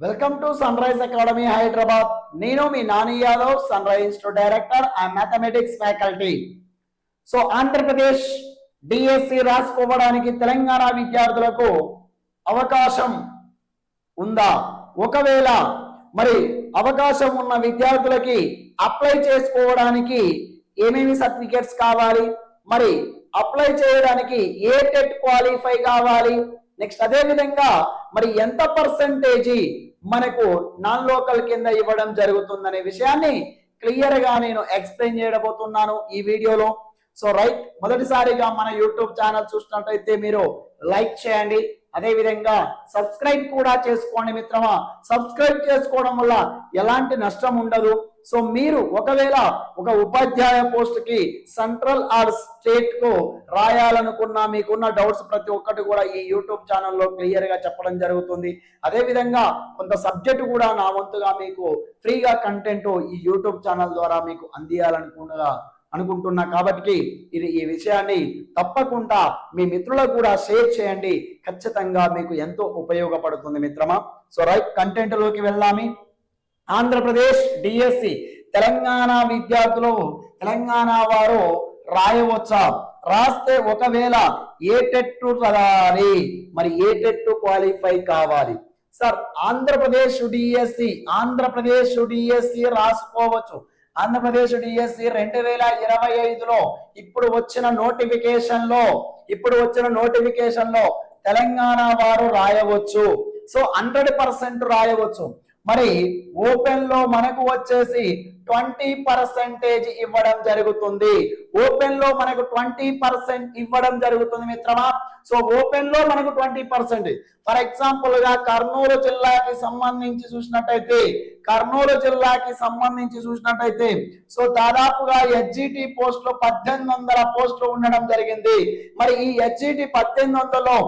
Welcome to Sunrise academy Hyderabad నేను మీ Nani Yadav Sunrise institute director and mathematics faculty so Andhra Pradesh DSC రాసుకోవడానికి తెలంగాణ విద్యార్థులకు అవకాశం ఉందా? ఒకవేళ మరి అవకాశం ఉన్న విద్యార్థులకి అప్లై చేసుకోవడానికి ఏమేమి సర్టిఫికేట్స్ కావాలి? మరి అప్లై చేయడానికి ఏ టెట్ క్వాలిఫై కావాలి? నెక్స్ట్ అదే విధంగా మరి ఎంత పర్సంటేజీ మనకు నాన్ లోకల్ కింద ఇవ్వడం జరుగుతుందనే విషయాన్ని క్లియర్గా నేను ఎక్స్ప్లెయిన్ చేయబోతున్నాను ఈ వీడియోలో. సో రైట్ మొదటిసారిగా మన యూట్యూబ్ ఛానల్ చూసినట్లయితే మీరు లైక్ చేయండి. అదే విధంగా సబ్స్క్రైబ్ కూడా చేసుకోండి మిత్రమా. సబ్స్క్రైబ్ చేసుకోవడం వల్ల ఎలాంటి నష్టం ఉండదు. సో మీరు ఒకవేళ ఒక ఉపాధ్యాయ పోస్ట్కి సెంట్రల్ ఆర్ స్టేట్కు రాయాలనుకున్నా మీకున్న డౌట్స్ ప్రతి ఒక్కటి కూడా ఈ యూట్యూబ్ ఛానల్లో క్లియర్గా చెప్పడం జరుగుతుంది. అదే విధంగా కొంత సబ్జెక్ట్ కూడా నా వంతుగా మీకు ఫ్రీగా కంటెంట్ ఈ యూట్యూబ్ ఛానల్ ద్వారా మీకు అందియాలనుకున్నగా అనుకుంటున్నా. కాబట్టి ఇది ఈ విషయాన్ని తప్పకుండా మీ మిత్రులకు కూడా షేర్ చేయండి. ఖచ్చితంగా మీకు ఎంతో ఉపయోగపడుతుంది మిత్రమా. సో రైట్ కంటెంట్లోకి వెళ్ళామి ఆంధ్రప్రదేశ్ డిఎస్సి తెలంగాణ విద్యార్థులు తెలంగాణ వారు రాయవచ్చా? రాస్తే ఒకవేళ ఏ టెట్ చదవాలి మరి ఏ టెట్ క్వాలిఫై కావాలి? Sir Andhra Pradesh DSC Andhra Pradesh DSC రాసుకోవచ్చు. ఆంధ్రప్రదేశ్ డిఎస్సి రెండు వేల ఇరవై ఐదులో ఇప్పుడు వచ్చిన నోటిఫికేషన్లో ఇప్పుడు వచ్చిన నోటిఫికేషన్లో తెలంగాణ వారు రాయవచ్చు. సో హండ్రెడ్ పర్సెంట్ రాయవచ్చు. మరి ఓపెన్లో మనకు వచ్చేసి ట్వంటీ పర్సెంటేజ్ ఇవ్వడం జరుగుతుంది. ఓపెన్లో మనకు ట్వంటీ పర్సెంట్ ఇవ్వడం జరుగుతుంది మిత్రమా? సో ఓపెన్లో మనకు ట్వంటీ పర్సెంట్ ఫర్ ఎగ్జాంపుల్గా కర్నూలు జిల్లాకి సంబంధించి చూసినట్టయితే కర్నూలు జిల్లాకి సంబంధించి చూసినట్టయితే సో దాదాపుగా హెచ్జిటి పోస్టులు పద్దెనిమిది వందల పోస్టులు ఉండడం జరిగింది. మరి ఈ హెచ్జిటి పద్దెనిమిది వందలో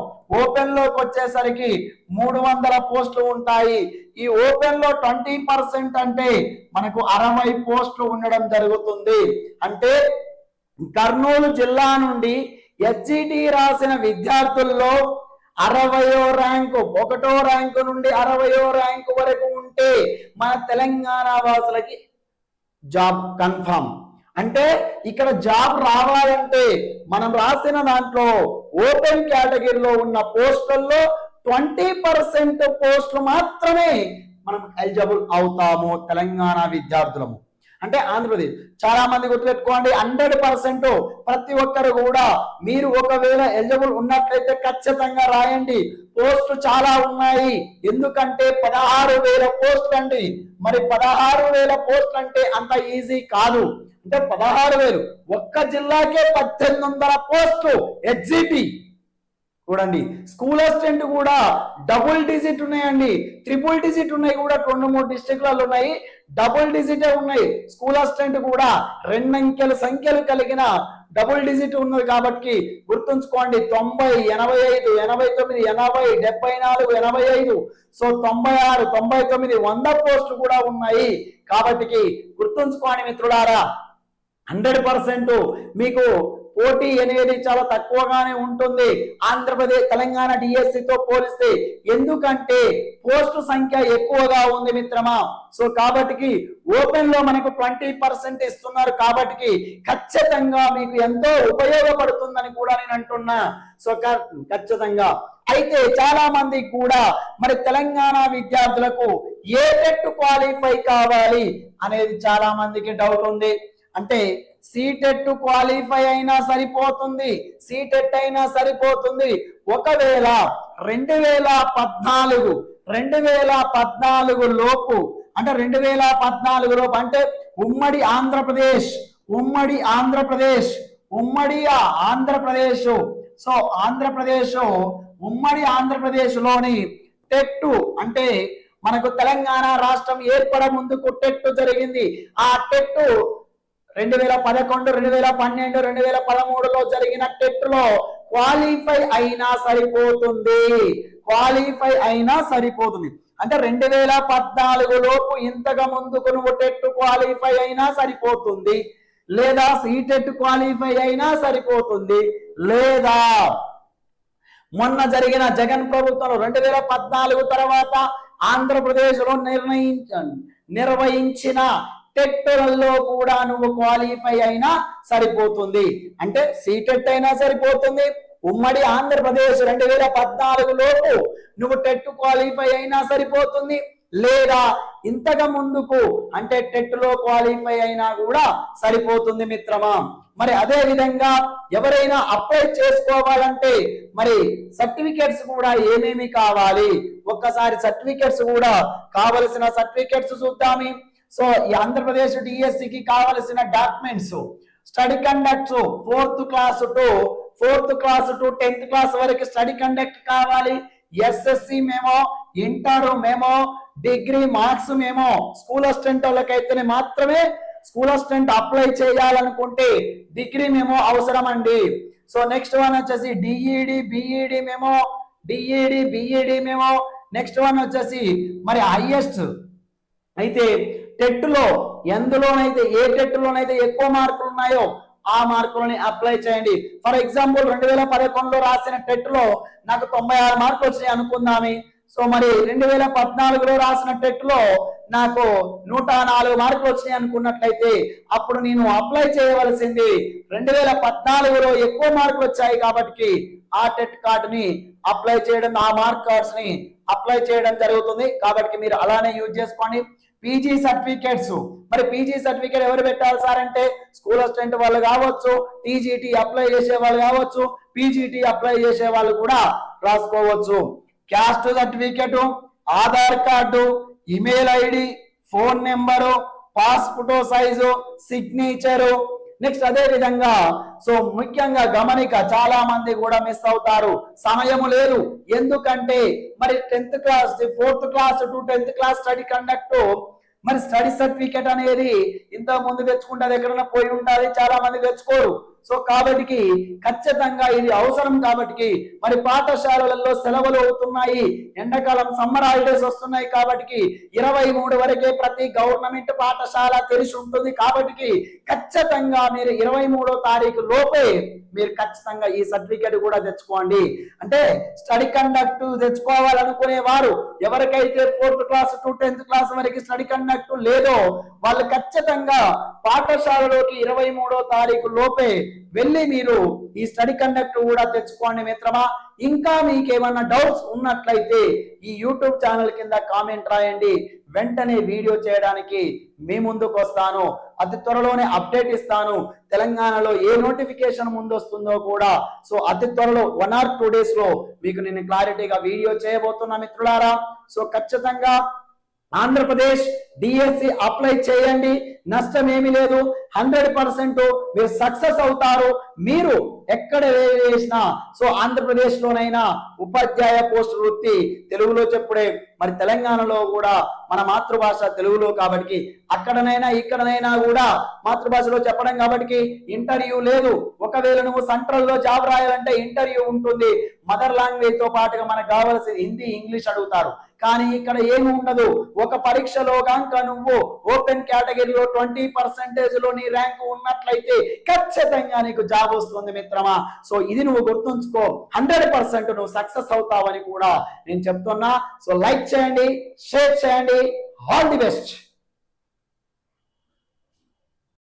ఓపెన్లోకి వచ్చేసరికి మూడు వందల పోస్టులు ఉంటాయి. ఈ ఓపెన్లో ట్వంటీ పర్సెంట్ అంటే మనకు అరవై పోస్టులు ఉండడం జరుగుతుంది. అంటే కర్నూలు జిల్లా నుండి హెచ్జిటి రాసిన విద్యార్థుల్లో అరవయో ర్యాంకు ఒకటో ర్యాంకు నుండి అరవయో ర్యాంకు వరకు ఉంటే మన తెలంగాణ వాసులకి జాబ్ కన్ఫర్మ్ అంటే ఇక్కడ జాబ్ రావాలంటే మనం రాసిన దాంట్లో ఓపెన్ కేటగిరీలో ఉన్న పోస్టుల్లో ట్వంటీ పర్సెంట్ పోస్టులు మాత్రమే మనం ఎలిజిబుల్ అవుతాము తెలంగాణ విద్యార్థులము. అంటే ఆంధ్రప్రదేశ్. చాలా మంది గుర్తుపెట్టుకోండి హండ్రెడ్ పర్సెంట్ ప్రతి ఒక్కరు కూడా మీరు ఒకవేళ ఎలిజిబుల్ ఉన్నట్లయితే ఖచ్చితంగా రాయండి. పోస్టులు చాలా ఉన్నాయి. ఎందుకంటే పదహారు వేల పోస్టులు అండి మరి పదహారు వేల పోస్టులు అంటే అంత ఈజీ కాదు. అంటే పదహారు వేలు. ఒక్క జిల్లాకే పద్దెనిమిది వందల పోస్టులు ఎగ్జిబి. చూడండి. స్కూల్ అసిస్టెంట్ కూడా డబుల్ డిజిట్ ఉన్నాయండి. ట్రిపుల్ డిజిట్ ఉన్నాయి కూడా. రెండు మూడు డిస్ట్రిక్ట్లలో ఉన్నాయి. డబుల్ డిజిటే ఉన్నాయి. స్కూల్ అసిస్టెంట్ కూడా రెండంకెల సంఖ్యలు కలిగిన డబుల్ డిజిట్ ఉన్నది కాబట్టి గుర్తుంచుకోండి. తొంభై ఎనభై ఐదు ఎనభై తొమ్మిది ఎనభై డెబ్బై నాలుగు ఎనభై ఐదు. సో తొంభై ఆరు తొంభై తొమ్మిది వంద పోస్టులు కూడా ఉన్నాయి కాబట్టి గుర్తుంచుకోండి మిత్రులారా. హండ్రెడ్ పర్సెంట్ మీకు పోటీ అనేది చాలా తక్కువగానే ఉంటుంది. ఆంధ్రప్రదేశ్ తెలంగాణ డిఎస్సితో పోలిస్తే ఎందుకంటే పోస్టు సంఖ్య ఎక్కువగా ఉంది మిత్రమా? సో కాబట్టి ఓపెన్లో మనకు ట్వంటీ పర్సెంట్ ఇస్తున్నారు కాబట్టి ఖచ్చితంగా మీకు ఎంతో ఉపయోగపడుతుందని కూడా నేను అంటున్నా. సో ఖచ్చితంగా. అయితే చాలా మంది కూడా మరి తెలంగాణ విద్యార్థులకు ఏ టెట్ క్వాలిఫై కావాలి అనేది చాలా మందికి డౌట్ ఉంది. అంటే సీటెట్ క్వాలిఫై అయినా సరిపోతుంది సీటెట్ అయినా సరిపోతుంది. ఒకవేళ రెండు వేల పద్నాలుగు రెండు వేల పద్నాలుగు లోపు అంటే రెండు వేల పద్నాలుగు లోపు అంటే ఉమ్మడి ఆంధ్రప్రదేశ్ ఉమ్మడి ఆంధ్రప్రదేశ్ ఉమ్మడి ఆంధ్రప్రదేశ్. సో ఆంధ్రప్రదేశ్ ఉమ్మడి ఆంధ్రప్రదేశ్లోని టెట్టు అంటే మనకు తెలంగాణ రాష్ట్రం ఏర్పడ ముందుకు టెట్టు జరిగింది. ఆ టెట్టు రెండు వేల పదకొండు రెండు వేల పన్నెండు రెండు వేల పదమూడులో జరిగిన టెట్లో క్వాలిఫై అయినా సరిపోతుంది. క్వాలిఫై అయినా సరిపోతుంది. అంటే రెండు వేల పద్నాలుగు లోపు ఇంతగా ముందుకు నువ్వు టెట్ క్వాలిఫై అయినా సరిపోతుంది. లేదా సీటెట్ క్వాలిఫై అయినా సరిపోతుంది. లేదా మొన్న జరిగిన జగన్ ప్రభుత్వం రెండు వేల పద్నాలుగు తర్వాత ఆంధ్రప్రదేశ్లో నిర్ణయించ నిర్వహించిన టెట్టులలో కూడా నువ్వు క్వాలిఫై అయినా సరిపోతుంది. అంటే సీటెట్ అయినా సరిపోతుంది. ఉమ్మడి ఆంధ్రప్రదేశ్ రెండు వేల పద్నాలుగు లోపు నువ్వు టెట్ క్వాలిఫై అయినా సరిపోతుంది. లేదా ఇంతకు ముందుకు అంటే టెట్లో క్వాలిఫై అయినా కూడా సరిపోతుంది మిత్రమా. మరి అదే విధంగా ఎవరైనా అప్లై చేసుకోవాలంటే మరి సర్టిఫికెట్స్ కూడా ఏమేమి కావాలి? ఒక్కసారి సర్టిఫికెట్స్ కూడా కావలసిన సర్టిఫికెట్స్ చూద్దామి. సో ఈ ఆంధ్రప్రదేశ్ డిఎస్సికి కి కావలసిన documents study conducts fourth class to fourth class to tenth class వరకు స్టడీ కండక్ట్ కావాలి. SSC memo inter memo degree marks memo school assistant వాళ్ళకైతేనే మాత్రమే స్కూల్ అసిస్టెంట్ అప్లై చేయాలనుకుంటే డిగ్రీ మేమో అవసరం అండి సో నెక్స్ట్ వన్ వచ్చేసి DEd BEd memo DEd BEd memo next one వచ్చేసి మరి highest అయితే టెట్లో ఎందులోనైతే ఏ టెట్లోనైతే ఎక్కువ మార్కులు ఉన్నాయో ఆ మార్కులని అప్లై చేయండి. ఫర్ ఎగ్జాంపుల్ రెండు వేల పదకొండులో రాసిన టెట్లో నాకు తొంభై ఆరు మార్కులు వచ్చినాయి అనుకుందామి. సో మరి రెండు వేల పద్నాలుగులో రాసిన టెట్లో నాకు నూట నాలుగు మార్కులు వచ్చినాయి అనుకున్నట్లయితే అప్పుడు నేను అప్లై చేయవలసింది రెండు వేల పద్నాలుగులో ఎక్కువ మార్కులు వచ్చాయి కాబట్టి ఆ టెట్ కార్డుని అప్లై చేయడం ఆ మార్క్ కార్డ్స్ని అప్లై చేయడం జరుగుతుంది. కాబట్టి మీరు అలానే యూజ్ చేసుకోండి. PG certificates. మరి పీజీ సర్టిఫికేట్ ఎవరు పెట్టాలి సార్ అంటే స్కూల్ అసిస్టెంట్ వాళ్ళు కావచ్చు టీజీటీ అప్లై చేసే వాళ్ళు కావచ్చు పీజీటీ అప్లై చేసే వాళ్ళు కూడా రాసుకోవచ్చు. Caste certificate Aadhaar card email ID phone number pass photo size signature. Next అదే విధంగా సో ముఖ్యంగా గమనిక చాలా మంది కూడా మిస్ అవుతారు. సమయము లేదు. ఎందుకంటే మరి tenth class fourth class to tenth class study conduct మరి స్టడీ సర్టిఫికేట్ అనేది ఇంత ముందు తెచ్చుకుంటే అది ఎక్కడైనా పోయి ఉండాలి చాలా మంది తెచ్చుకోరు. సో కాబట్టి ఖచ్చితంగా ఇది అవసరం కాబట్టి మరి పాఠశాలలలో సెలవులు అవుతున్నాయి. ఎండాకాలం సమ్మర్ హాలిడేస్ వస్తున్నాయి కాబట్టి ఇరవై మూడు వరకే ప్రతి గవర్నమెంట్ పాఠశాల తెరిచి ఉంటుంది. కాబట్టి ఖచ్చితంగా మీరు ఇరవై మూడో తారీఖు లోపే మీరు ఖచ్చితంగా ఈ సర్టిఫికేట్ కూడా తెచ్చుకోండి. అంటే స్టడీ కండక్ట్ తెచ్చుకోవాలనుకునే వారు ఎవరికైతే fourth class to tenth class వరకు స్టడీ కండక్ట్ లేదో వాళ్ళు ఖచ్చితంగా పాఠశాలలోకి ఇరవై మూడో తారీఖు లోపే వెళ్ళి మీరు ఈ స్టడీ కండక్ట్ కూడా తెచ్చుకోండి మిత్రమా. ఇంకా మీకు ఏమైనా డౌట్స్ ఉన్నట్లయితే ఈ యూట్యూబ్ ఛానల్ కింద కామెంట్ రాయండి. వెంటనే వీడియో చేయడానికి మీ ముందుకు వస్తాను. అతి త్వరలోనే అప్డేట్ ఇస్తాను. తెలంగాణలో ఏ నోటిఫికేషన్ ముందు వస్తుందో కూడా. సో అతి త్వరలో వన్ ఆర్ టూ డేస్లో మీకు నేను క్లారిటీగా వీడియో చేయబోతున్నా మిత్రులారా. సో ఖచ్చితంగా ఆంధ్రప్రదేశ్ డిఎస్సి అప్లై చేయండి. నష్టం ఏమి లేదు. హండ్రెడ్ పర్సెంట్ మీరు సక్సెస్ అవుతారు. మీరు ఎక్కడ వేసినా సో ఆంధ్రప్రదేశ్ లోనైనా ఉపాధ్యాయ పోస్ట్ వృత్తి తెలుగులో చెప్పుడే మరి తెలంగాణలో కూడా మన మాతృభాష తెలుగులో కాబట్టి అక్కడనైనా ఇక్కడనైనా కూడా మాతృభాషలో చెప్పడం కాబట్టి ఇంటర్వ్యూ లేదు. ఒకవేళ నువ్వు సెంట్రల్లో జాబ్ రాయాలంటే ఇంటర్వ్యూ ఉంటుంది. మదర్ లాంగ్వేజ్తో పాటుగా మనకు కావాల్సింది హిందీ ఇంగ్లీష్ అడుగుతారు. కానీ ఇక్కడ ఏమి ఉండదు. ఒక పరీక్షలో కనుక నువ్వు ఓపెన్ కేటగిరీలో ట్వంటీ పర్సెంటేజ్లో నీ ర్యాంక్ ఉన్నట్లయితే ఖచ్చితంగా నీకు జాబ్ వస్తుంది మిత్రమా. సో ఇది నువ్వు గుర్తుంచుకో. హండ్రెడ్ పర్సెంట్ నువ్వు సక్సెస్ అవుతావని కూడా నేను చెప్తున్నా. సో లైక్ చేయండి షేర్ చేయండి. All the best.